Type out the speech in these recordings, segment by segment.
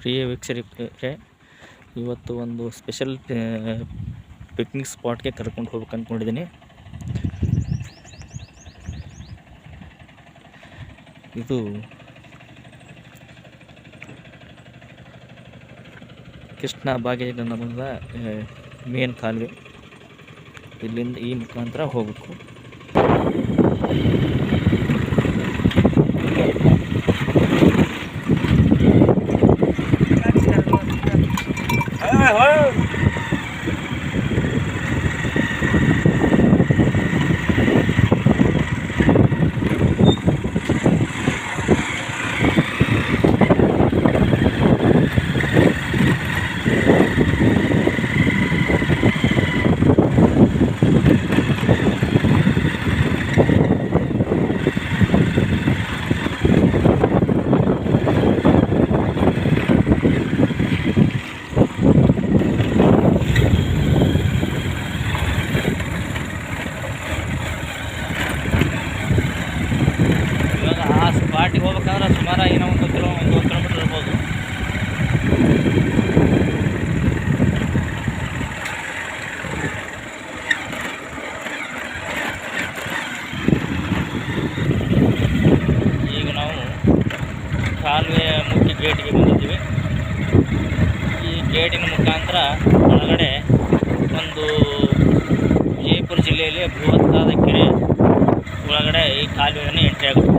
ಪ್ರಿಯ ವೀಕ್ಷಕರೇ, ಇವತ್ತು ಒಂದು ಸ್ಪೆಷಲ್ ಪಿಕ್ನಿಕ್ ಸ್ಪಾಟ್ಗೆ ಕರ್ಕೊಂಡು ಹೋಗ್ಬೇಕು ಅಂದ್ಕೊಂಡಿದ್ದೀನಿ ಇದು ಕೃಷ್ಣ ಭಾಗ್ಯನಗರದ ಮೇನ್ ಕಾಲುವೆ. ಇಲ್ಲಿಂದ ಈ ಮುಖಾಂತರ ಹೋಗಬೇಕು ಇವಾಗ ಆ ಸ್ಪಾಟಿಗೆ ಹೋಗ್ಬೇಕಂದ್ರೆ ಸುಮಾರು ಏನೋ ಒಂದು ಕಿಲೋ ಒಂದು ಕಿಲೋಮೀಟ್ರ್ ಇರ್ಬೋದು ಈಗ ನಾವು ಕಾಲುವೆಯ ಮುಖ್ಯ ಗೇಟಿಗೆ ಬಂದಿದ್ದೀವಿ ಈ ಗೇಟಿನ ಮುಖಾಂತರ ಒಳಗಡೆ ಒಂದು ವಿಜಯಪುರ ಜಿಲ್ಲೆಯಲ್ಲಿ ಬೃಹತ್ತಾದ ಕೆರೆ ಒಳಗಡೆ ಈ ಕಾಲುವೆಯನ್ನು ಎಂಟ್ರಿ ಆಗುತ್ತೆ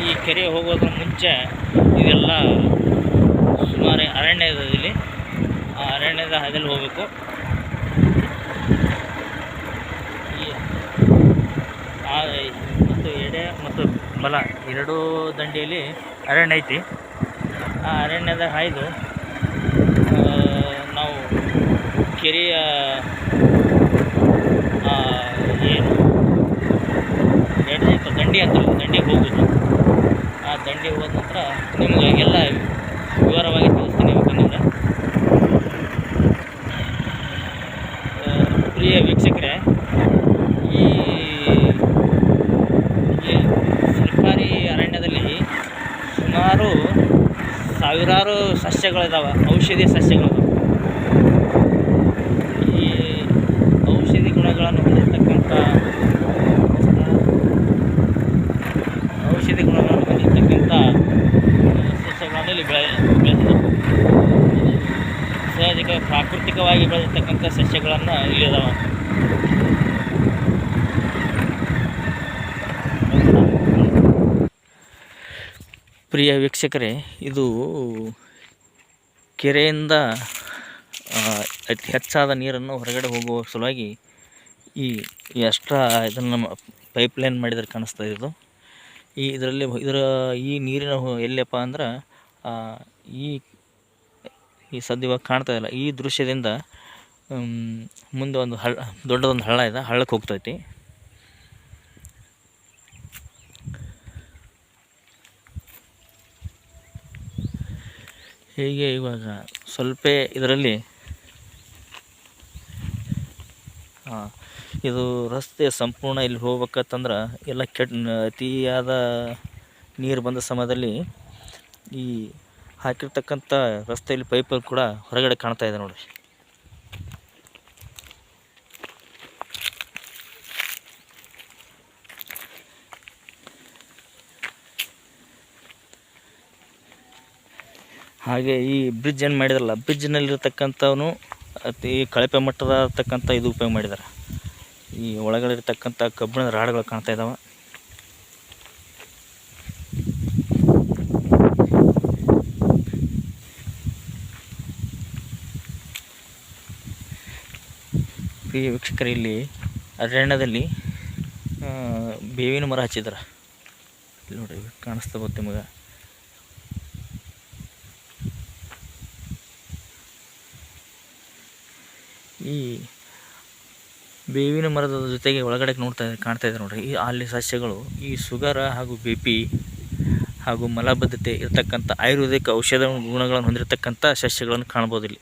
ಈ ಕೆರೆ ಹೋಗೋದ್ರ ಮುಂಚೆ ಇದೆಲ್ಲ ಸುಮಾರು ಅರಣ್ಯ ಇದೆ ಇಲ್ಲಿ ಆ ಅರಣ್ಯದ ಹಾದಿಯಲ್ಲಿ ಹೋಗಬೇಕು. ಮತ್ತು ಎಡೆ ಮತ್ತು ಬಲ ಎರಡೂ ದಂಡೆಯಲ್ಲಿ ಅರಣ್ಯ ಐತಿ. ಆ ಅರಣ್ಯದ ಹಾಯ್ದು ನಾವು ಕೆರೆಯ ಆ, ಏನು ಎಡೆ ಅಥವಾ ದಂಡಿ ಹತ್ರ ದಂಡಿಗೆ ಹೋಗೋದು. ಆ ದಂಡಿ ಹೋದ ನಂತರ ನಿಮ್ಗೆ ಎಲ್ಲ ವಿವರವಾಗಿ ತಿಳಿಸ್ತೀನಿ ಯಾಕಂದರೆ ಪ್ರಿಯ ವೀಕ್ಷಕರೇ, ಈ ಸರ್ಕಾರಿ ಅರಣ್ಯದಲ್ಲಿ ಸುಮಾರು ಸಾವಿರಾರು ಸಸ್ಯಗಳಿದಾವೆ, ಔಷಧಿ ಸಸ್ಯಗಳಿದಾವೆ ಈ ಔಷಧಿ ಗುಣಗಳನ್ನು ಹೊಂದಿರತಕ್ಕಂಥ ಔಷಧಿ ಗುಣಗಳನ್ನು ಹೊಂದಿರತಕ್ಕಂಥ ಇಲ್ಲಿ ಬೆಳೆ ಪ್ರಾಕೃತಿಕವಾಗಿ ಬೆಳೆದಿರ್ತಕ್ಕಂಥ ಸಸ್ಯಗಳನ್ನು ಇಲ್ಲಿ ಅದಾವ. ಪ್ರಿಯ ವೀಕ್ಷಕರೇ, ಇದು ಕೆರೆಯಿಂದ ಅತಿ ಹೆಚ್ಚಾದ ನೀರನ್ನು ಹೊರಗಡೆ ಹೋಗುವ ಸಲುವಾಗಿ ಈ ಎಕ್ಸ್ಟ್ರಾ ಇದನ್ನು ಪೈಪ್ ಲೈನ್ ಮಾಡಿದ್ರೆ ಕಾಣಿಸ್ತಾ ಇದು ಈ, ಇದರಲ್ಲಿ, ಇದರ ಈ ನೀರಿನ ಎಲ್ಲಪ್ಪ ಅಂದ್ರೆ ಈ ಈ ಸದ್ಯವಾಗಿ ಕಾಣ್ತಾ ಇಲ್ಲ. ಈ ದೃಶ್ಯದಿಂದ ಮುಂದೆ ಒಂದು ಹಳ್ಳ ದೊಡ್ಡದೊಂದು ಹಳ್ಳ ಇದೆ. ಹಳ್ಳಕ್ಕೆ ಹೋಗ್ತೈತಿ. ಹೀಗೆ ಇವಾಗ ಸ್ವಲ್ಪ ಇದರಲ್ಲಿ ಇದು ರಸ್ತೆ ಸಂಪೂರ್ಣ ಇಲ್ಲಿ ಹೋಗ್ಬೇಕಂತಂದ್ರೆ ಎಲ್ಲ ಕೆಟ್ಟ, ಅತಿಯಾದ ನೀರು ಬಂದ ಸಮಯದಲ್ಲಿ ಈ ಹಾಕಿರ್ತಕ್ಕಂಥ ರಸ್ತೆಯಲ್ಲಿ ಪೈಪಲ್ಲಿ ಕೂಡ ಹೊರಗಡೆ ಕಾಣ್ತಾ ಇದೆ ನೋಡಿ. ಹಾಗೆ ಈ ಬ್ರಿಡ್ಜ್ ಏನು ಮಾಡಿದಾರಲ್ಲ, ಬ್ರಿಡ್ಜ್ನಲ್ಲಿರ್ತಕ್ಕಂಥವನು ಅತಿ ಕಳಪೆ ಮಟ್ಟದ ಇರ್ತಕ್ಕಂಥ ಇದು ಉಪಯೋಗ ಮಾಡಿದ್ದಾರೆ ಈ ಒಳಗಡೆ ಇರ್ತಕ್ಕಂಥ ಕಬ್ಬಿಣದ ರಾಡ್ಗಳು ಕಾಣ್ತಾ ಇದ್ದಾವೆ ಪ್ರಿಯ ವೀಕ್ಷಕರು ಇಲ್ಲಿ ಅರಣ್ಯದಲ್ಲಿ ಬೇವಿನ ಮರ ಹಚ್ಚಿದ್ದಾರೆ ಇಲ್ಲಿ ನೋಡ್ರಿ ಕಾಣಿಸ್ತಾ ನಿಮಗೆ. ಈ ಬೇವಿನ ಮರದ ಜೊತೆಗೆ ಒಳಗಡೆ ನೋಡ್ತಾ ಕಾಣ್ತಾ ಇದೆ ನೋಡ್ರಿ. ಈ ಅಲ್ಲಿ ಸಸ್ಯಗಳು, ಈ ಸುಗರ ಹಾಗೂ ಬಿ ಪಿ ಹಾಗೂ ಮಲಬದ್ಧತೆ ಇರತಕ್ಕಂಥ ಆಯುರ್ವೇದಿಕ್ ಔಷಧ ಗುಣಗಳನ್ನು ಹೊಂದಿರತಕ್ಕಂಥ ಸಸ್ಯಗಳನ್ನು ಕಾಣ್ಬೋದು ಇಲ್ಲಿ.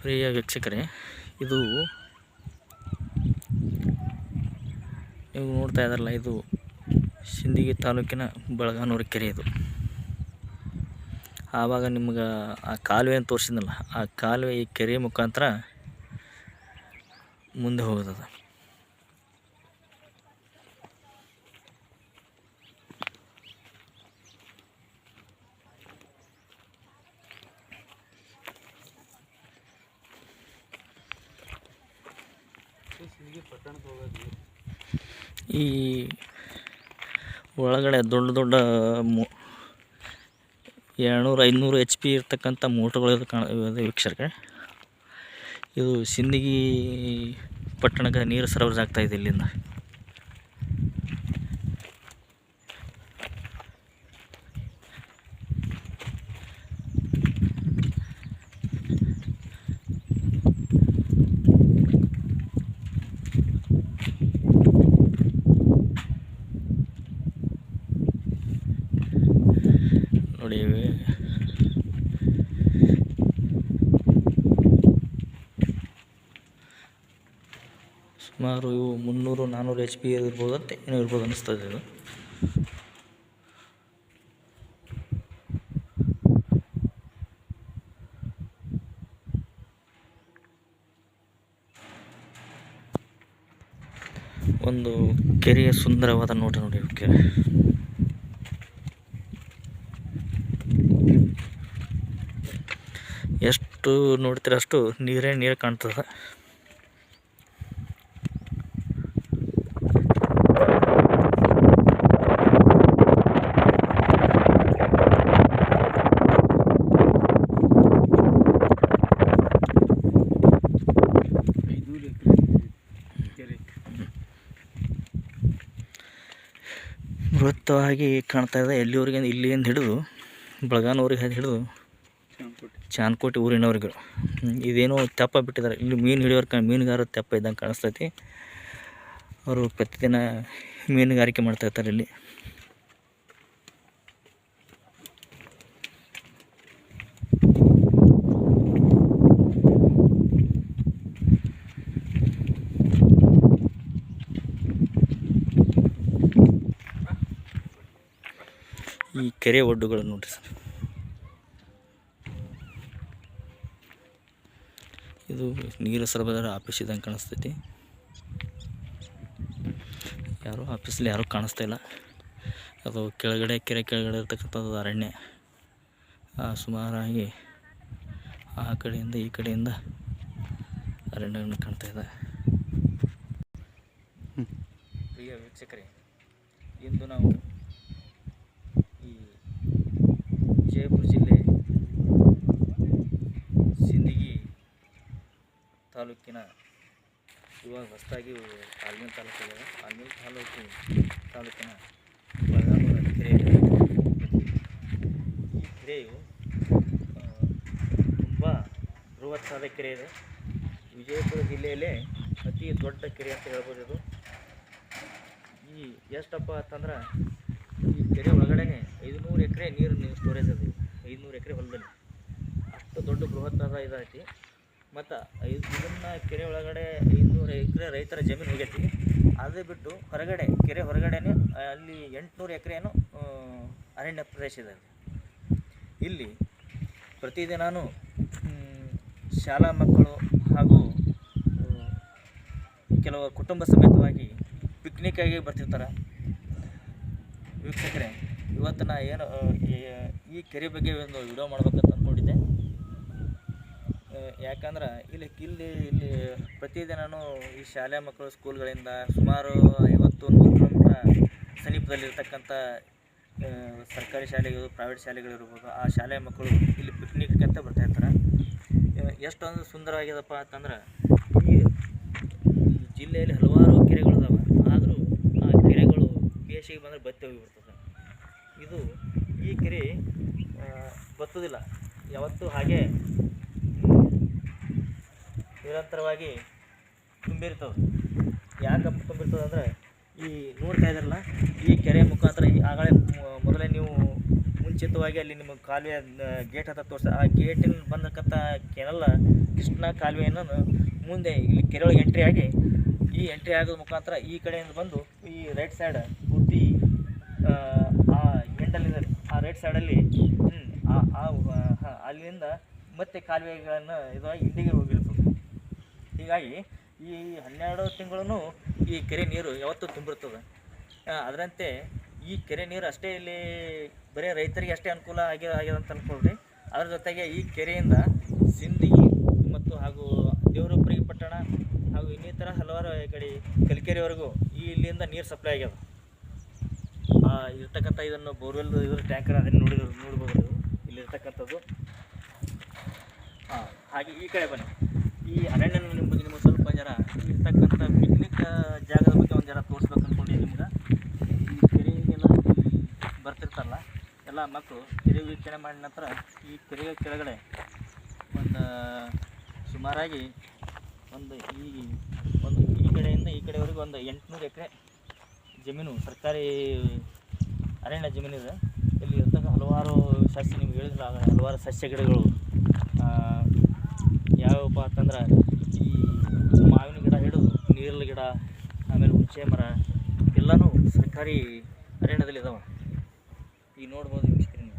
ಪ್ರಿಯ ವೀಕ್ಷಕರೇ, ಇದು ನೀವು ನೋಡ್ತಾ ಇದ್ದಾರಲ್ಲ ಇದು ಸಿಂದಗಿ ತಾಲೂಕಿನ ಬೆಳಗಾನೂರು ಕೆರೆ ಇದು. ಆವಾಗ ನಿಮ್ಗೆ ಆ ಕಾಲುವೆ ಅಂತ ತೋರಿಸಿದ್ನಲ್ಲ, ಆ ಕಾಲುವೆ ಈ ಕೆರೆ ಮುಖಾಂತರ ಮುಂದೆ ಹೋಗೋದದ. ಈ ಒಳಗಡೆ ದೊಡ್ಡ ದೊಡ್ಡ ಮೋ ಎರಡುನೂರು ಐದುನೂರು ಎಚ್ ಪಿ ಇರ್ತಕ್ಕಂಥ ಮೋಟ್ರುಗಳು ಕಾಣ ಇದೆ ವೀಕ್ಷಕರೇ. ಇದು ಸಿಂದಗಿ ಪಟ್ಟಣಕ್ಕೆ ನೀರು ಸರಬರಾಜು ಆಗ್ತಾ ಇದೆ ಇಲ್ಲಿಂದ ನೋಡಿ ಸುಮಾರು ಇವು ಮುನ್ನೂರು ನಾನ್ನೂರು ಎಚ್ ಪಿ ಇರ್ಬೋದಂತೆ ಏನೋ ಇರ್ಬೋದು ಅನ್ನಿಸ್ತದೆ ಇದು ಒಂದು ಕೆರೆಯ ಸುಂದರವಾದ ನೋಟ ನೋಡಿ ಕೆರೆ ಎಷ್ಟು ನೋಡ್ತೀರ ಅಷ್ಟು ನೀರೇ ನೀರು ಕಾಣ್ತದೆ ಐನೂರು ಎಕರೆ ಕೆರೆ ಬೃಹತ್ತವಾಗಿ ಕಾಣ್ತಾ ಇದೆ. ಎಲ್ಲಿವರೆಗೆ ಇಲ್ಲಿಂದ ಹಿಡಿದು ಬೆಳಗಾನೂರಿಗೆ ಹಿಡಿದು ಚಾನ್ಕೋಟಿ ಊರಿನವ್ರಿಗೆ. ಇದೇನೋ ತೆಪ್ಪ ಬಿಟ್ಟಿದ್ದಾರೆ. ಇಲ್ಲಿ ಮೀನು ಹಿಡಿಯೋರ್ಕ ಮೀನುಗಾರ ತೆಪ್ಪ ಇದ್ದಂಗೆ ಕಾಣಿಸ್ತೈತಿ ಅವರು ಪ್ರತಿದಿನ ಮೀನುಗಾರಿಕೆ ಮಾಡ್ತಾ ಇರ್ತಾರೆ ಇಲ್ಲಿ. ಈ ಕೆರೆ ಒಡ್ಡುಗಳು ನೋಡಿರಿ ಸರ್. ಇದು ನೀರು ಸರಬರಾಜು ಆಫೀಸ್ ಇದ್ದಂಗೆ ಕಾಣಿಸ್ತೈತಿ. ಯಾರೋ ಆಫೀಸಲ್ಲಿ ಯಾರೂ ಕಾಣಿಸ್ತಾ ಇಲ್ಲ. ಅದು ಕೆಳಗಡೆ ಕೆರೆ ಕೆಳಗಡೆ ಇರ್ತಕ್ಕಂಥದ್ದು ಅರಣ್ಯ. ಆ, ಸುಮಾರಾಗಿ ಆ ಕಡೆಯಿಂದ ಈ ಕಡೆಯಿಂದ ಅರಣ್ಯಗಳನ್ನ ಕಾಣ್ತಾ ಇದೆ. ಪ್ರಿಯ ವೀಕ್ಷಕರೇ ಇಂದು ನಾವು ಈ ವಿಜಯಪುರ ಜಿಲ್ಲೆ ಸಿಂದಗಿ ತಾಲೂಕಿನ ಇವಾಗ ಹೊಸದಾಗಿ ಆಲ್ಮೇಲ್ ತಾಲೂಕು ಇದೆ. ಆಲ್ಮೇಲ್ ತಾಲೂಕು ತಾಲೂಕಿನ ಕೆರೆ. ಈ ಕೆರೆಯು ತುಂಬ ಬೃಹತ್ತಾದ ಕೆರೆ ಇದೆ. ವಿಜಯಪುರ ಜಿಲ್ಲೆಯಲ್ಲೇ ಅತಿ ದೊಡ್ಡ ಕೆರೆ ಅಂತ ಹೇಳ್ಬೋದು ಇದು. ಈ ಎಷ್ಟಪ್ಪ ಅಂತಂದ್ರೆ ಈ ಕೆರೆ ಒಳಗಡೆನೆ ಐದುನೂರು ಎಕರೆ ನೀರು ಸ್ಟೋರೇಜ್ ಅದು. ಐದುನೂರು ಎಕರೆ ಹೊಲದಲ್ಲಿ. ಅಷ್ಟು ದೊಡ್ಡ ಬೃಹತ್ತಾದ ಇದೈತಿ ಮತ್ತು ಐದು ಇದನ್ನು ಕೆರೆ ಒಳಗಡೆ ಐದುನೂರು ಎಕರೆ ರೈತರ ಜಮೀನು ಹೋಗೈತಿ. ಅದೇ ಬಿಟ್ಟು ಹೊರಗಡೆ ಕೆರೆ ಹೊರಗಡೆನೇ ಅಲ್ಲಿ ಎಂಟುನೂರು ಎಕರೆನೂ ಅರಣ್ಯ ಪ್ರದೇಶ ಇದೆ ಇಲ್ಲಿ ಪ್ರತಿದಿನಾನು ಮ್, ಶಾಲಾ ಮಕ್ಕಳು ಹಾಗೂ ಕೆಲವು ಕುಟುಂಬ ಸಮೇತವಾಗಿ ಪಿಕ್ನಿಕ್ಕಾಗಿ ಬರ್ತಿರ್ತಾರೆ. ವೀಕ್ಷಕರೇ ಇವತ್ತು ನಾ ಏನು ಈ- ಕೆರೆ ಬಗ್ಗೆ ಒಂದು ವಿಡಿಯೋ ಮಾಡ್ಬೇಕಂತ ಯಾಕಂದ್ರೆ ಇಲ್ಲಿ ಇಲ್ಲಿ ಇಲ್ಲಿ ಪ್ರತಿದಿನವೂ ಈ ಶಾಲೆ ಮಕ್ಕಳು ಸ್ಕೂಲ್ಗಳಿಂದ ಸುಮಾರು ಐವತ್ತು ನೂರು ಕಿಲೋಮೀಟರ್ ಸಮೀಪದಲ್ಲಿರ್ತಕ್ಕಂಥ ಸರ್ಕಾರಿ ಶಾಲೆಗಳು ಪ್ರೈವೇಟ್ ಶಾಲೆಗಳಿರ್ಬೋದು ಆ ಶಾಲೆ ಮಕ್ಕಳು ಇಲ್ಲಿ ಪಿಕ್ನಿಕ್ ಅಂತ ಬರ್ತಾ ಇರ್ತಾರೆ. ಆ, ಎಷ್ಟೊಂದು ಸುಂದರವಾಗಿದೆಪ್ಪ ಅಂತಂದ್ರೆ ಈ ಜಿಲ್ಲೆಯಲ್ಲಿ ಹಲವಾರು ಕೆರೆಗಳಿದಾವೆ ಆದರೂ ಆ ಕೆರೆಗಳು ಬೇಸಿಗೆ ಬಂದರೆ ಬತ್ತಿ ಹೋಗಿಬಿಡ್ತದೆ. ಇದು ಈ ಕೆರೆ ಬತ್ತುದಿಲ್ಲ. ಯಾವತ್ತೂ ಹಾಗೆ ನಿರಂತರವಾಗಿ ತುಂಬಿರ್ತವೆ ಯಾಕಪ್ಪ ತುಂಬಿರ್ತದೆ ಅಂದರೆ ಈ ನೋಡ್ತಾ ಇದ್ದಾರಲ್ಲ ಈ ಕೆರೆ ಮುಖಾಂತರ ಈ ಆಗಲೇ ಮೊದಲೇ ನೀವು ಮುಂಚಿತವಾಗಿ ಅಲ್ಲಿ ನಿಮಗೆ ಕಾಲುವೆ ಗೇಟ್ ಹತ್ತ ತೋರಿಸ ಆ ಗೇಟಿನ ಬಂದಕ್ಕಂಥ ಕೆನಲ್ಲ ಕೃಷ್ಣ ಕಾಲುವೆಯನ್ನು ಮುಂದೆ ಇಲ್ಲಿ ಕೆರೆಯೊಳಗೆ ಎಂಟ್ರಿ ಆಗಿ ಈ ಎಂಟ್ರಿ ಆಗೋದ ಮುಖಾಂತರ ಈ ಕಡೆಯಿಂದ ಬಂದು ಈ ರೈಟ್ ಸೈಡ್ ಪೂರ್ತಿ ಆ, ಎಂಡಲ್ಲಿದೆ ಆ ರೈಟ್ ಸೈಡಲ್ಲಿ ಆ ಅಲ್ಲಿಂದ ಮತ್ತೆ ಕಾಲುವೆಗಳನ್ನು ಇದಾಗಿ ಇಂಡಿಗೆ ಹೋಗಿರ್ತದೆ ಹೀಗಾಗಿ ಈ ಹನ್ನೆರಡು ತಿಂಗಳೂ ಈ ಕೆರೆ ನೀರು ಯಾವತ್ತೂ ತುಂಬಿರ್ತದೆ ಅದರಂತೆ ಈ ಕೆರೆ ನೀರು ಅಷ್ಟೇ ಇಲ್ಲಿ ಬರೀ ರೈತರಿಗೆ ಅಷ್ಟೇ ಅನುಕೂಲ ಆಗಿ ಆಗ್ಯದ ಅಂತ ಅನ್ಕೊಳ್ರಿ. ಅದ್ರ ಜೊತೆಗೆ ಈ ಕೆರೆಯಿಂದ ಸಿಂದಗಿ ಮತ್ತು ಹಾಗೂ ದೇವರೊಬ್ಬರಿಗೆ ಪಟ್ಟಣ ಹಾಗೂ ಇನ್ನಿತರ ಹಲವಾರು ಕಡೆ ಕಲಿಕೆರೆವರೆಗೂ ಈ ಇಲ್ಲಿಂದ ನೀರು ಸಪ್ಲೈ ಆಗ್ಯದ. ಇರ್ತಕ್ಕಂಥ ಇದನ್ನು ಬೋರ್ವೆಲ್ ಇದ್ರ ಟ್ಯಾಂಕರ್ ಅದನ್ನು ನೋಡಿದ್ರು, ನೋಡ್ಬೋದು ಇಲ್ಲಿರ್ತಕ್ಕಂಥದ್ದು. ಹಾಗೆ ಈ ಕಡೆ ಬನ್ನಿ. ಈ ಅರಣ್ಯ ಬಗ್ಗೆ ನಿಮಗೆ ಸ್ವಲ್ಪ ಜರ ಇರ್ತಕ್ಕಂಥ ಪಿಕ್ನಿಕ್ ಜಾಗದ ಬಗ್ಗೆ ಒಂದು ಜರ ತೋರಿಸ್ಬೇಕು ಅಂದ್ಕೊಂಡು ನಿಮ್ಗೆ. ಈ ಕೆರೆಗೆಲ್ಲ ಬರ್ತಿರ್ತಾರಲ್ಲ, ಎಲ್ಲ ಮಕ್ಕಳು ಕೆರೆ ವೀಕ್ಷಣೆ ಮಾಡಿದ ನಂತರ ಈ ಕೆರೆ ಕೆಳಗಡೆ ಒಂದು ಸುಮಾರಾಗಿ ಒಂದು ಈ ಒಂದು ಈ ಕಡೆಯಿಂದ ಈ ಕಡೆವರೆಗೂ ಒಂದು ಎಂಟುನೂರು ಎಕರೆ ಜಮೀನು, ಸರ್ಕಾರಿ ಅರಣ್ಯ ಜಮೀನಿದೆ ಇಲ್ಲಿ ಇರ್ತಕ್ಕ ಹಲವಾರು ಸಸ್ಯ ನಿಮ್ಗೆ ಹೇಳಿದ್ರೆ ಹಲವಾರು ಸಸ್ಯ ಗಿಡಗಳು ಯಾವಪ್ಪ ಅಂತಂದ್ರೆ, ಈ ಮಾವಿನ ಗಿಡ ಹಿಡಿದು ನೀರಿನ ಗಿಡ, ಆಮೇಲೆ ಹುಣಸೆ ಮರ, ಎಲ್ಲನೂ ಸರ್ಕಾರಿ ಅರಣ್ಯದಲ್ಲಿ ಇದಾವೆ ಈ ನೋಡ್ಬೋದು ನೀವು.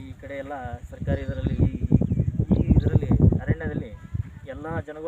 ಈ ಕಡೆ ಎಲ್ಲ ಸರ್ಕಾರಿ ಇದರಲ್ಲಿ ಈ ಇದರಲ್ಲಿ, ಅರಣ್ಯದಲ್ಲಿ ಎಲ್ಲ ಜನಗಳು